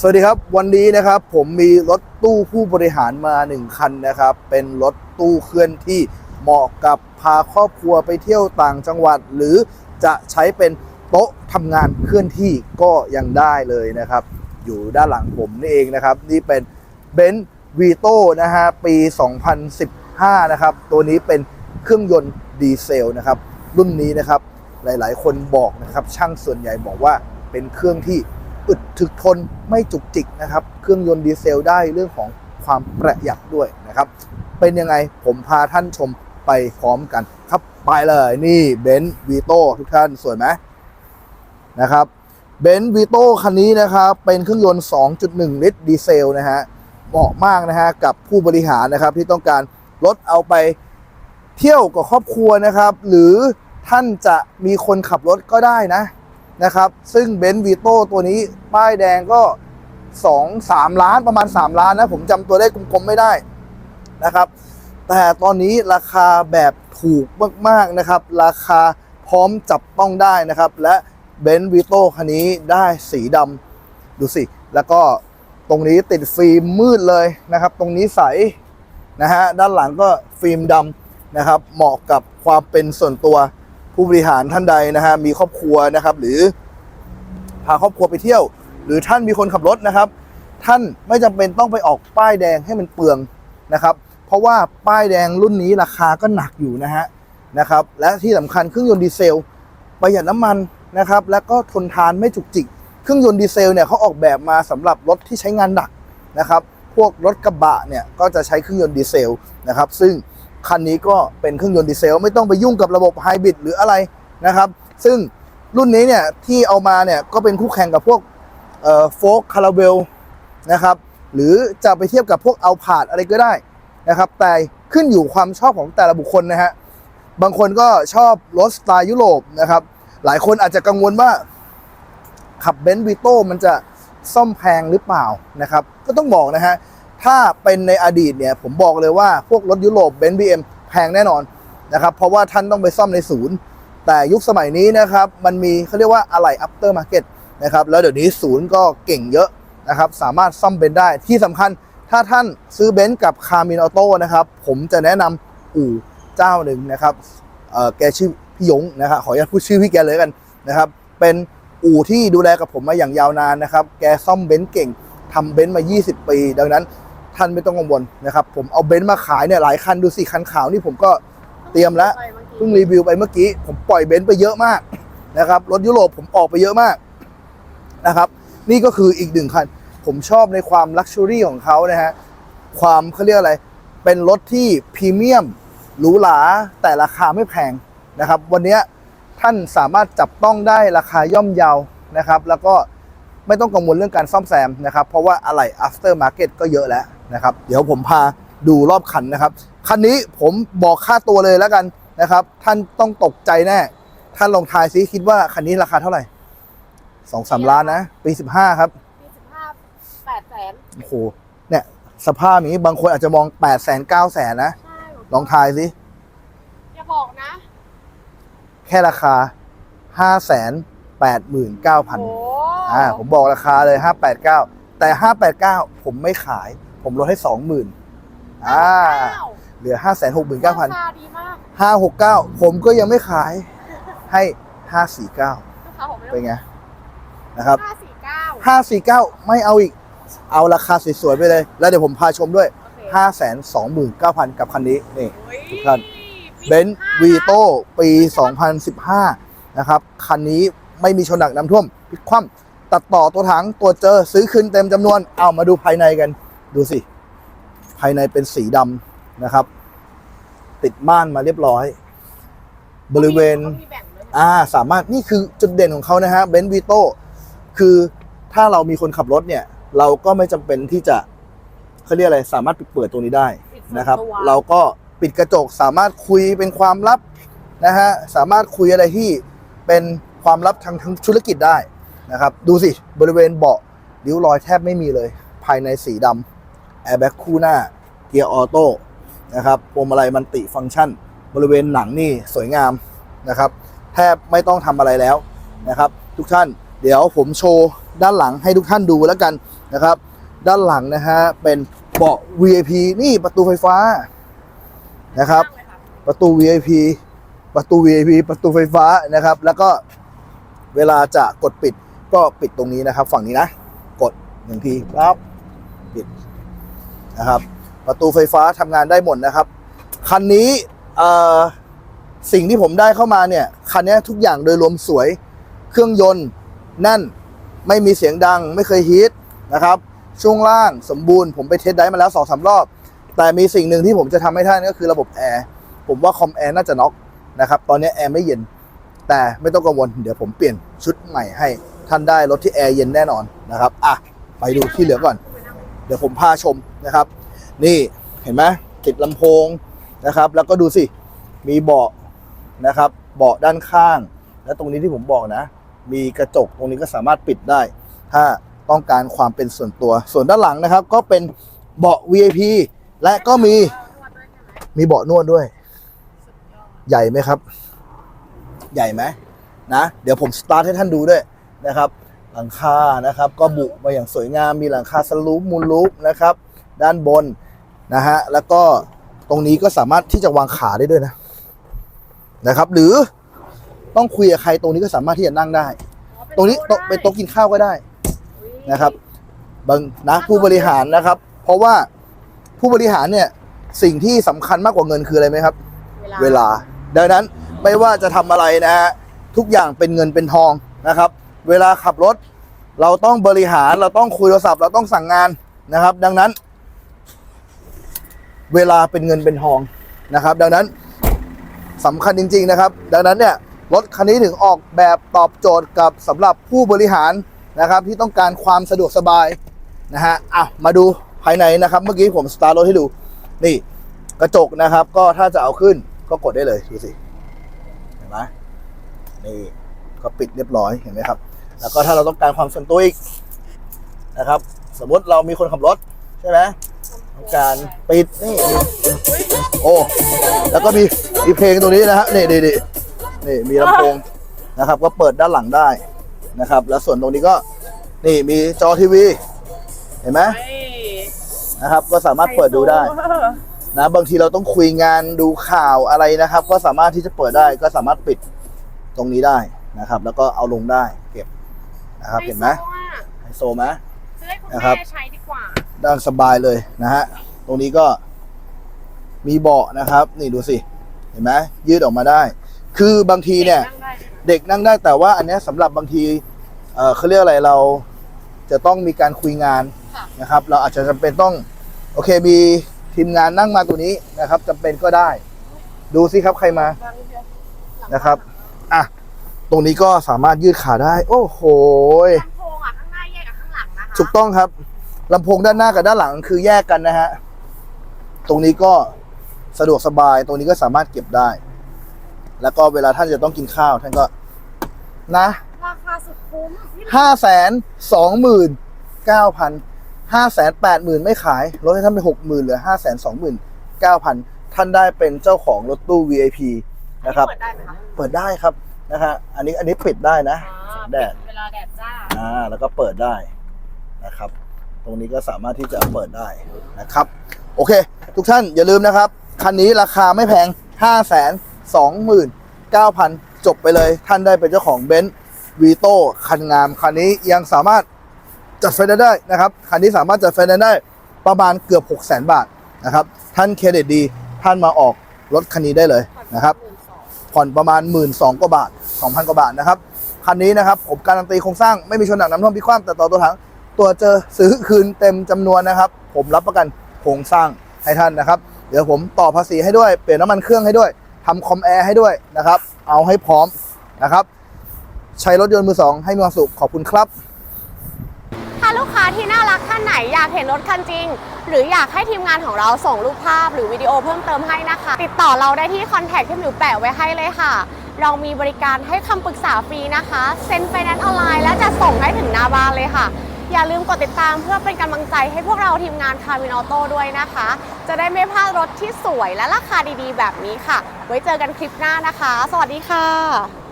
สวัสดีครับ วันนี้นะครับผมมีรถตู้ผู้บริหารมาหนึ่งคันนะครับ เป็นรถตู้เคลื่อนที่เหมาะกับพาครอบครัวไปเที่ยวต่างจังหวัด หรือจะใช้เป็นโต๊ะทำงานเคลื่อนที่ก็ยังได้เลยนะครับ อยู่ด้านหลังผมนี่เองนะครับ นี่เป็นเบนซ์วีโต้นะฮะปี 2015 นะครับ ตัวนี้เป็นเครื่องยนต์ดีเซลนะครับ รุ่นนี้นะครับหลายๆ คนบอกนะครับช่างส่วนใหญ่บอกว่าเป็นเครื่องที่ อึดถึกทนไม่จุกจิกนะครับ เครื่องยนต์ดีเซลได้เรื่องของความประหยัดด้วยนะครับ เป็นยังไงผมพาท่านชมไปพร้อมกันครับไปเลยนี่เบนซ์วีโต้ทุกท่านสวยไหมนะครับเบนซ์วีโต้คันนี้นะครับเป็นเครื่องยนต์ 2.1 ลิตรดีเซลนะฮะเหมาะมากนะฮะกับผู้บริหารนะครับที่ต้องการรถเอาไปเที่ยวกับครอบครัวนะครับ หรือท่านจะมีคนขับรถก็ได้นะ นะครับ ซึ่งเบนซ์วีโต้ตัวนี้ป้ายแดงก็ 2 3 ล้านประมาณ 3 ล้านนะ ผมจำตัวได้กลมๆไม่ได้นะครับ แต่ตอนนี้ราคาแบบถูกมากๆนะครับ ราคาพร้อมจับต้องได้นะครับ และเบนซ์วีโต้คันนี้ได้สีดำดูสิ แล้วก็ตรงนี้ติดฟิล์มมืดเลยนะครับ ตรงนี้ใสนะฮะด้านหลังก็ฟิล์มดำนะครับ เหมาะกับความเป็นส่วนตัว ผู้บริหารท่านใดนะฮะมีครอบครัวนะครับ หรือพาครอบครัวไปเที่ยว หรือท่านมีคนขับรถนะครับ ท่านไม่จำเป็นต้องไปออกป้ายแดงให้มันเปลืองนะครับ เพราะว่าป้ายแดงรุ่นนี้ราคาก็หนักอยู่นะฮะนะครับ และที่สำคัญเครื่องยนต์ดีเซลประหยัดน้ำมันนะครับ และก็ทนทานไม่จุกจิก เครื่องยนต์ดีเซลเนี่ยเขาออกแบบมาสำหรับรถที่ใช้งานหนักนะครับ พวกรถกระบะเนี่ยก็จะใช้เครื่องยนต์ดีเซลนะครับ ซึ่ง คันนี้ก็เป็นเครื่องยนต์ดีเซล ไม่ต้องไปยุ่งกับระบบไฮบริดหรืออะไรนะครับ ซึ่งรุ่นนี้เนี่ยที่เอามาเนี่ยก็เป็นคู่แข่งกับพวกโฟกคาราเวลนะครับหรือจะไปเทียบกับพวกเอาผาดอะไรก็ได้นะครับแต่ขึ้นอยู่ความชอบของแต่ละบุคคลนะฮะบางคนก็ชอบรถสไตล์ยุโรปนะครับหลายคนอาจจะกังวลว่าขับเบนซ์วีโต้มันจะซ่อมแพงหรือเปล่านะครับก็ต้องบอกนะฮะ ถ้าเป็นในอดีตเนี่ยผมบอกเลยว่าพวกรถยุโรปเบนซ์บีเอ็มแพงแน่นอนนะครับเพราะว่าท่านต้องไปซ่อมในศูนย์ แต่ยุคสมัยนี้นะครับมันมีเขาเรียกว่าอะไหล่อัปเตอร์มาร์เก็ตนะครับแล้วเดี๋ยวนี้ศูนย์ก็เก่งเยอะนะครับสามารถซ่อมเบนซ์ได้ที่สำคัญถ้าท่านซื้อเบนซ์กับคาร์มินออโต้นะครับผมจะแนะนำอู่เจ้าหนึ่งนะครับเอ่อแกชื่อพี่ยงนะครับขออนุญาตพูดชื่อพี่แกเลยกันนะครับเป็นอู่ที่ดูแลกับผมมาอย่างยาวนานนะครับ แกซ่อมเบนซ์เก่งทำเบนซ์มา 20 ปี ดังนั้น ท่านไม่ต้องกังวลนะครับ ผมเอาเบนซ์มาขายเนี่ยหลายคันดูสิคันขาวนี่ผมก็เตรียมแล้วเพิ่งรีวิวไปเมื่อกี้ ผมปล่อยเบนซ์ไปเยอะมากนะครับรถยุโรปผมออกไปเยอะมากนะครับนี่ก็คืออีกหนึ่งคัน ผมชอบในความลักชัวรี่ของเขานะฮะความเขาเรียกอะไร เป็นรถที่พรีเมียมหรูหราแต่ราคาไม่แพงนะครับ วันเนี้ยท่านสามารถจับต้องได้ราคาย่อมเยานะครับ แล้วก็ไม่ต้องกังวลเรื่องการซ่อมแซมนะครับ เพราะว่าอะไหล่ after market ก็เยอะแล้ว นะครับ เดี๋ยวผมพาดูรอบคันนะครับ คันนี้ผมบอกค่าตัวเลยแล้วกันนะครับ ท่านต้องตกใจแน่ ท่านลองทายซิคิดว่าคันนี้ราคาเท่าไหร่สองสามล้านนะ ปีสิบห้าครับปีสิบห้าแปดแสนโอ้โหเนี่ยสภาพอย่างนี้บางคนอาจจะมอง8ปดแสนเก้าแสนนะใช่ลองทายสิอย่าบอกนะ แค่ราคา5 8 9 0 0 0โอ้อ่าผมบอกราคาเลย589แต่589ผมไม่ขาย ผมลดให้20,000อ่าเหลือ5 6 9 0 0ราคาดีมาก0 569ผมก็ยังไม่ขายให้549ราคาผมไม่เป็นไงนะครับห้าสี่เก้า549ไม่เอาอีก เอาราคาสวยๆไปเลย แล้วเดี๋ยวผมพาชมด้วยโอเค529,000กับคันนี้นี่โอ้ยทุกท่านเบนซ์ปีวีสิบห้าโต้ปี 2015 นะครับ คันนี้ไม่มีชนหนักน้ำท่วมพลิกคว่ำตัดต่อตัวถังตัวเจอซื้อคืนเต็มจำนวน เอามาดูภายในกัน ดูสิ ภายในเป็นสีดำนะครับ ติดม่านมาเรียบร้อย บริเวณขามีแบ่งด้วยอ่า สามารถนี่คือจุดเด่นของเขานะฮะเบนซ์วีโต้คือถ้าเรามีคนขับรถเนี่ย เราก็ไม่จำเป็นที่จะเขาเรียกอะไรสามารถปิดเปิดตรงนี้ได้ปิดส่วนนะครับตัวเราก็ปิดกระจกสามารถคุยเป็นความลับนะฮะสามารถคุยอะไรที่เป็นความลับทางทางธุรกิจได้นะครับ ดูสิบริเวณเบาะริ้วรอยแทบไม่มีเลย ภายในสีดำ แอร์แบ็กคู่หน้า เกียร์ออโต้นะครับพวงมาลัยมันติฟังก์ชัน บริเวณหนังนี่สวยงามนะครับแทบไม่ต้องทำอะไรแล้วนะครับทุกท่านเดี๋ยวผมโชว์ด้านหลังให้ทุกท่านดูแล้วกันนะครับ ด้านหลังนะฮะเป็นเบาะ VIP นี่ประตูไฟฟ้านะครับ ประตู VIP ประตู VIP ประตูไฟฟ้านะครับ แล้วก็เวลาจะกดปิดก็ปิดตรงนี้นะครับ ฝั่งนี้นะ กดหนึ่งทีปั๊บปิด นะครับ ประตูไฟฟ้าทำงานได้หมดนะครับ คันนี้สิ่งที่ผมได้เข้ามาเนี่ย คันนี้ทุกอย่างโดยรวมสวย เครื่องยนต์แน่น ไม่มีเสียงดัง ไม่เคยฮีทนะครับ ช่วงล่างสมบูรณ์ ผมไปเทสได้มาแล้วสองสารอบ แต่มีสิ่งหนึ่งที่ผมจะทำให้ท่านก็คือระบบแอร์ ผมว่าคอมแอร์น่าจะน็อกนะครับ ตอนนี้แอร์ไม่เย็น แต่ไม่ต้องกังวล เดี๋ยวผมเปลี่ยนชุดใหม่ให้ท่านได้รถที่แอร์เย็นแน่นอนนะครับ อะ ไปดูที่เหลือก่อน เดี๋ยวผมพาชม นะครับ นี่เห็นไหมติดลำโพงนะครับ แล้วก็ดูสิ มีเบาะนะครับ เบาะด้านข้าง และตรงนี้ที่ผมบอกนะ มีกระจกตรงนี้ก็สามารถปิดได้ ถ้าต้องการความเป็นส่วนตัว ส่วนด้านหลังนะครับ ก็เป็นเบาะ VIP และก็มีมีเบาะนวดด้วย ใหญ่ไหมครับ ใหญ่ไหมนะ เดี๋ยวผมสตาร์ทให้ท่านดูด้วยนะครับ หลังคานะครับ ก็บุมาอย่างสวยงาม มีหลังคาสลูปมูลลูปนะครับ ด้านบนนะฮะแล้วก็ตรงนี้ก็สามารถที่จะวางขาได้ด้วยนะนะครับ หรือต้องคุยกับใครตรงนี้ก็สามารถที่จะนั่งได้ ตรงนี้โต๊ะเป็นโต๊ะกินข้าวก็ได้นะครับบางนะผู้บริหารนะครับ เพราะว่าผู้บริหารเนี่ยสิ่งที่สำคัญมากกว่าเงินคืออะไรไหมครับ เวลา ดังนั้นไม่ว่าจะทำอะไรนะฮะทุกอย่างเป็นเงินเป็นทองนะครับ เวลาขับรถ เราต้องบริหารเราต้องคุยโทรศัพท์ เราต้องสั่งงานนะครับ ดังนั้น เวลาเป็นเงินเป็นทองนะครับ ดังนั้นสำคัญจริง ๆนะครับ ดังนั้นเนี่ยรถคันนี้ถึงออกแบบตอบโจทย์กับสำหรับผู้บริหารนะครับ ที่ต้องการความสะดวกสบายนะฮะอะมาดูภายในนะครับ เมื่อกี้ผมสตาร์ทรถให้ดูนี่กระจกนะครับ ก็ถ้าจะเอาขึ้นก็กดได้เลยดูสิเห็นไหมนี่ก็ปิดเรียบร้อยเห็นไหมครับ แล้วก็ถ้าเราต้องการความส่วนตัวอีกนะครับ สมมติเรามีคนขับรถใช่ไหม การปิดนี่โอ้แล้วก็มีมีเพลงตรงนี้นะฮะนี่นี่นี่นี่มีลำโพงนะครับ ก็เปิดด้านหลังได้นะครับ แล้วส่วนตรงนี้ก็นี่มีจอทีวี เห็นไหมนะครับ ก็สามารถเปิดดูได้นะบางทีเราต้องคุยงานดูข่าวอะไรนะครับ ก็สามารถที่จะเปิดได้ก็สามารถปิดตรงนี้ได้นะครับ แล้วก็เอาลงได้เก็บนะครับ เห็นไหมไฮโซไหมซื้อให้คุณนะครับ แม่ใช้ดีกว่าด้านสบายเลยนะฮะ ตรงนี้ก็มีเบาะนะครับ นี่ดูสิ เห็นไหมยืดออกมาได้ คือบางทีเนี่ยงได้ไหมเด็กนั่งได้แต่ว่าอันเนี้ยสำหรับบางทีเอ่อเขาเรียกอะไรเราจะต้องมีการคุยงานค่ะ นะครับ เราอาจจะจำเป็นต้อง โอเคมีทีมงานนั่งมาตัวนี้นะครับจำเป็นก็ได้ ดูสิครับใครมาบางเดือนหลังนะครับ อะ ตรงนี้ก็สามารถยืดขาได้ โอ้โหยลำโพงอะข้างหน้าแยกกับข้างหลังนะคะถูกต้องครับ ลำโพงด้านหน้ากับด้านหลังคือแยกกันนะฮะ ตรงนี้ก็สะดวกสบาย ตรงนี้ก็สามารถเก็บได้ แล้วก็เวลาท่านจะต้องกินข้าว ท่านก็ นะราคาสุดคุ้มนี่ห้าแสนสองหมื่นเก้าพันห้าแสนแปดหมื่นไม่ขายลดให้ท่านไปหกหมื่นเหลือห้าแสนสองหมื่นเก้าพันท่านได้เป็นเจ้าของรถตู้ VIP นะครับ เปิดได้ไหมคะเปิดได้ครับนะฮะอันนี้อันนี้ปิดได้นะอ่าแดด เวลาแดดจ้า อ่าแล้วก็เปิดได้นะครับต รงนี้ก็สามารถที่จะเปิดได้นะครับ โอเค ทุกท่านอย่าลืมนะครับ คันนี้ราคาไม่แพง 5 2 9 0 0 0 จบไปเลย ท่านได้เป็นเจ้าของเบนซ์วีโต้คันงาม คันนี้ยังสามารถจัดไฟแนนซ์ได้นะครับ คันนี้สามารถจัดไฟแนนซ์ได้ประมาณเกือบ 6 0 0 0 0 0 บาทนะครับ ท่านเครดิตดี ท่านมาออกรถคันนี้ได้เลยนะครับ ผ่อนประมาณ 1 2ื่นกว่าบาท 2,000 กว่าบาทนะครับ คันนี้นะครับผมการันตีโครงสร้างไม่มีชนหนักน้ำท่วมพิความแต่ต่อตัวถัง ตัวเจอซื้อคืนเต็มจำนวนนะครับ ผมรับประกันโครงสร้างให้ท่านนะครับ เดี๋ยวผมต่อภาษีให้ด้วย เปลี่ยนน้ำมันเครื่องให้ด้วยทำคอมแอร์ให้ด้วยนะครับ เอาให้พร้อมนะครับ ใช้รถยนต์มือสองให้มีความสุขขอบคุณครับ ถ้าลูกค้าที่น่ารักท่านไหนอยากเห็นรถคันจริง หรืออยากให้ทีมงานของเราส่งรูปภาพหรือวิดีโอเพิ่มเติมให้นะคะ ติดต่อเราได้ที่คอนแทคที่หมิวแปะไว้ให้เลยค่ะ เรามีบริการให้คำปรึกษาฟรีนะคะ เซ็นไฟแนนซ์ออนไลน์และจะส่งให้ถึงหน้าบ้านเลยค่ะ อย่าลืมกดติดตามเพื่อเป็นกำลังใจให้พวกเราทีมงานคาร์วินอโต้ด้วยนะคะ จะได้ไม่พลาดรถที่สวยและราคาดีๆ แบบนี้ค่ะ ไว้เจอกันคลิปหน้านะคะ สวัสดีค่ะ